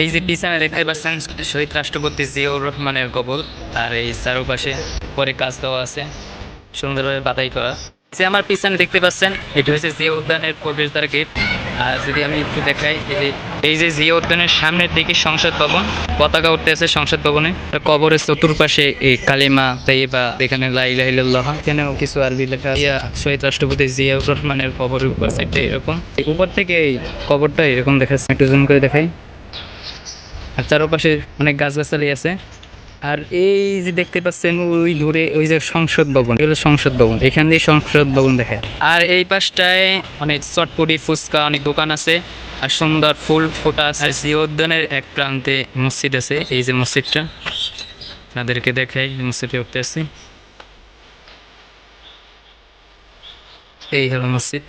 এই যে পিছনে দেখতে পাচ্ছেন, শহীদ রাষ্ট্রপতি জিয়াউর রহমানের কবর, আর এই চারপাশে পরে কাজ দেওয়া আছে, সুন্দরভাবে বাতাই করা। যে আমার পিছনে দেখতে পাচ্ছেন, এটা হচ্ছে জিয়া উদ্যানের প্রবেশদ্বার গেট। আর যদি আমি একটু দেখাই, এই যে জিয়া উদ্যানের সামনের দিকে সংসদ ভবন, পতাকা উঠতে আছে সংসদ ভবনে। কবরের চতুর্পাশে এই কালিমা তাইবা এখানে লাইলাহ এখানেও কিছু আরবি লেখা শহীদ রাষ্ট্রপতি জিয়াউর রহমানের কবরের উপর, সাইডটা এরকম। উপর থেকে এই কবরটা এরকম দেখাচ্ছে। একটু জুম করে দেখাই। আর চারপাশে অনেক গাছগাছালি আছে। আর এই যে দেখতে পাচ্ছেন, ওই ধরে ওই যে সংসদ ভবন, এগুলো সংসদ ভবন, এখান দিয়ে সংসদ ভবন দেখে। আর এই পাশটায় অনেক চটপটি, ফুচকা, অনেক দোকান আছে, আর সুন্দর ফুল ফোটা আছে। আর উদ্যানের এক প্রান্তে মসজিদ আছে, এই যে মসজিদটা। আপনাদেরকে দেখাই মসজিদে উঠতে আসছি। এই হলো মসজিদ।